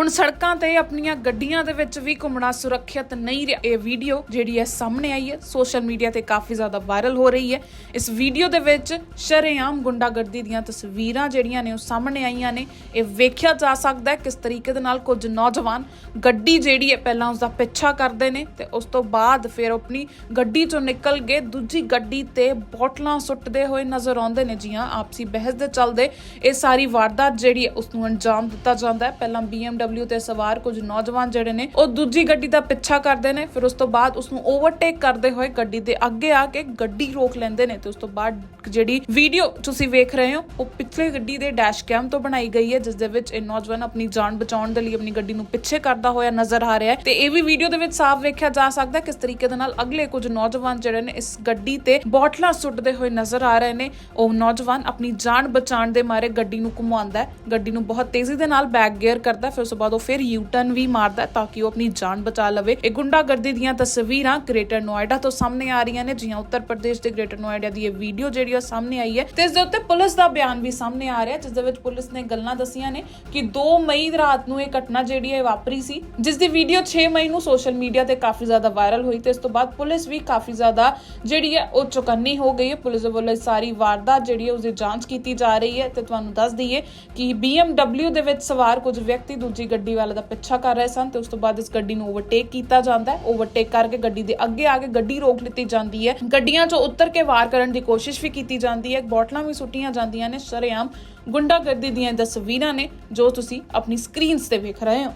ਹੁਣ ਸੜਕਾਂ ਤੇ ਆਪਣੀਆਂ ਗੱਡੀਆਂ ਦੇ ਵਿੱਚ ਵੀ ਘੁੰਮਣਾ ਸੁਰੱਖਿਅਤ ਨਹੀਂ ਰਿਹਾ। ਇਹ ਵੀਡੀਓ ਜਿਹੜੀ ਹੈ ਸਾਹਮਣੇ ਆਈ ਹੈ। ਸੋਸ਼ਲ ਮੀਡੀਆ ਤੇ ਕਾਫੀ ਜ਼ਿਆਦਾ ਵਾਇਰਲ ਹੋ ਰਹੀ ਹੈ। ਇਸ ਵੀਡੀਓ ਦੇ ਵਿੱਚ ਸ਼ਰੇਆਮ ਗੁੰਡਾਗਰਦੀ ਦੀਆਂ ਤਸਵੀਰਾਂ ਜਿਹੜੀਆਂ ਨੇ ਉਹ ਸਾਹਮਣੇ ਆਈਆਂ ਨੇ। ਇਹ ਵੇਖਿਆ ਜਾ ਸਕਦਾ ਹੈ ਕਿਸ ਤਰੀਕੇ ਦੇ ਨਾਲ ਕੁਝ ਨੌਜਵਾਨ ਗੱਡੀ ਜਿਹੜੀ ਹੈ ਪਹਿਲਾਂ ਉਸ ਦਾ ਪਿੱਛਾ ਕਰਦੇ ਨੇ ਤੇ ਉਸ ਤੋਂ ਬਾਅਦ ਫਿਰ ਆਪਣੀ ਗੱਡੀ ਚੋਂ ਨਿਕਲ ਕੇ ਦੂਜੀ ਗੱਡੀ ਤੇ ਬੋਟਲਾਂ ਸੁੱਟਦੇ ਹੋਏ ਨਜ਼ਰ ਆਉਂਦੇ ਨੇ। ਜੀਆਂ ਆਪਸੀ ਬਹਿਸ ਦੇ ਚੱਲਦੇ ਇਹ ਸਾਰੀ ਵਾਰਦਾਤ ਜਿਹੜੀ ਹੈ ਉਸ ਨੂੰ ਅੰਜਾਮ ਦਿੱਤਾ ਜਾਂਦਾ ਹੈ। ਪਹਿਲਾਂ BMW ਤੇ ਸਵਾਰ ਕੁਝ ਨੌਜਵਾਨ ਜਿਹੜੇ ਨੇ, ਉਹ ਦੂਜੀ ਗੱਡੀ ਦਾ ਪਿੱਛਾ ਕਰਦੇ ਨੇ, ਫਿਰ ਉਸ ਤੋਂ ਬਾਅਦ ਉਸ ਨੂੰ ਓਵਰਟੇਕ ਕਰਦੇ ਹੋਏ ਗੱਡੀ ਦੇ ਅੱਗੇ ਆ ਕੇ ਗੱਡੀ ਰੋਕ ਲੈਂਦੇ ਨੇ ਤੇ ਉਸ ਤੋਂ ਬਾਅਦ ਜਿਹੜੀ ਵੀਡੀਓ ਤੁਸੀਂ ਵੇਖ ਰਹੇ ਹੋ, ਉਹ ਪਿਛਲੇ ਗੱਡੀ ਦੇ ਡੈਸ਼ ਕੈਮ ਤੋਂ ਬਣਾਈ ਗਈ ਹੈ, ਜਿਸ ਦੇ ਵਿੱਚ ਇਹ ਨੌਜਵਾਨ ਆਪਣੀ ਜਾਨ ਬਚਾਉਣ ਦੇ ਲਈ ਆਪਣੀ ਗੱਡੀ ਨੂੰ ਪਿੱਛੇ ਕਰਦਾ ਹੋਇਆ ਨਜ਼ਰ ਆ ਰਿਹਾ ਹੈ। ਤੇ ਇਹ ਵੀ ਵੀਡੀਓ ਦੇ ਵਿੱਚ ਸਾਫ਼ ਵੇਖਿਆ ਜਾ ਸਕਦਾ ਕਿਸ ਤਰੀਕੇ ਦੇ ਨਾਲ ਅਗਲੇ ਕੁਝ ਨੌਜਵਾਨ ਜਿਹੜੇ ਨੇ ਇਸ ਗੱਡੀ ਤੇ ਬੋਟਲਾਂ ਸੁੱਟਦੇ ਹੋਏ ਨਜ਼ਰ ਆ ਰਹੇ ਨੇ, ਉਹ ਨੌਜਵਾਨ ਆਪਣੀ ਜਾਨ ਬਚਾਉਣ ਦੇ ਮਾਰੇ ਗੱਡੀ ਨੂੰ ਘੁਮਾਉਂਦਾ ਹੈ। ਗੱਡੀ ਨੂੰ ਬਹੁਤ ਤੇਜ਼ੀ ਦੇ ਨਾਲ ਬੈਕ ਗੇਅਰ ਕਰਦਾ ਫਿਰ ਤੋਂ ਬਾਅਦ ਉਹ ਫਿਰ ਯੂ ਟਰਨ ਵੀ ਮਾਰਦਾ ਹੈ ਤਾਂ ਕਿ ਉਹ ਆਪਣੀ ਜਾਨ ਬਚਾ ਲਵੇ। ਇਹ ਗੁੰਡਾਗਰਦੀ ਦੀਆਂ ਤਸਵੀਰਾਂ ਗ੍ਰੇਟਰ ਨੋਇਡਾ ਤੋਂ ਸਾਹਮਣੇ ਆ ਰਹੀਆਂ ਨੇ ਜੀਆਂ ਉੱਤਰ ਪ੍ਰਦੇਸ਼ ਦੇ ਗ੍ਰੇਟਰ ਨੋਇਡਾ ਦੀ ਇਹ ਵੀਡੀਓ ਜਿਹੜੀ ਉਹ ਸਾਹਮਣੇ ਆਈ ਹੈ। ਤੇ ਇਸ ਦੇ ਉੱਤੇ ਪੁਲਿਸ ਦਾ ਬਿਆਨ ਵੀ ਸਾਹਮਣੇ ਆ ਰਿਹਾ ਜਿਸ ਦੇ ਵਿੱਚ ਪੁਲਿਸ ਨੇ ਗੱਲਾਂ ਦੱਸੀਆਂ ਨੇ ਕਿ 2 ਮਈ ਰਾਤ ਨੂੰ ਇਹ ਘਟਨਾ ਜਿਹੜੀ ਹੈ ਵਾਪਰੀ ਸੀ, ਜਿਸ ਦੀ ਵੀਡੀਓ 6 ਮਈ ਨੂੰ ਸੋਸ਼ਲ ਮੀਡੀਆ ਤੇ ਕਾਫੀ ਜ਼ਿਆਦਾ ਵਾਇਰਲ ਹੋਈ ਤੇ ਇਸ ਤੋਂ ਬਾਅਦ ਪੁਲਿਸ ਵੀ ਕਾਫੀ ਜ਼ਿਆਦਾ ਜਿਹੜੀ ਹੈ ਉਹ ਚੁਕੰਨੀ ਹੋ ਗਈ ਹੈ। ਪੁਲਿਸ ਵੱਲੋਂ ਇਹ ਸਾਰੀ ਵਾਰਦਾਤ ਜਿਹੜੀ ਹੈ ਉਸ ਦੀ ਜਾਂਚ ਕੀਤੀ ਜਾ ਰਹੀ ਹੈ ਤੇ ਤੁਹਾਨੂੰ ਦੱਸ ਦਈਏ ਕਿ BMW ਦੇ ਵਿੱਚ ਸਵਾਰ ਕੁਝ ਵਿਅਕਤੀ ਦੂਜੀ ਗੱਡੀ ਵਾਲੇ ਦਾ ਪਿੱਛਾ ਕਰ ਰਹੇ ਸਨ ਤੇ ਉਸ ਤੋਂ ਬਾਅਦ ਇਸ ਗੱਡੀ ਨੂੰ ਓਵਰਟੇਕ ਕੀਤਾ ਜਾਂਦਾ ਹੈ। ਓਵਰਟੇਕ ਕਰਕੇ ਗੱਡੀ ਦੇ ਅੱਗੇ ਆ ਕੇ ਗੱਡੀ ਰੋਕ ਲਿੱਤੀ ਜਾਂਦੀ ਹੈ। ਗੱਡੀਆਂ 'ਚੋਂ ਉੱਤਰ ਕੇ ਵਾਰ ਕਰਨ ਦੀ ਕੋਸ਼ਿਸ਼ ਵੀ ਕੀਤੀ ਜਾਂਦੀ ਹੈ। ਬੋਟਲਾਂ ਵੀ ਸੁੱਟੀਆਂ ਜਾਂਦੀਆਂ ਨੇ। ਸ਼ਰੇਆਮ ਗੁੰਡਾਗਰਦੀ ਦੀਆਂ ਤਸਵੀਰਾਂ ਨੇ ਜੋ ਤੁਸੀਂ ਆਪਣੀ ਸਕਰੀਨਸ ਤੇ ਵੇਖ ਰਹੇ ਹੋ।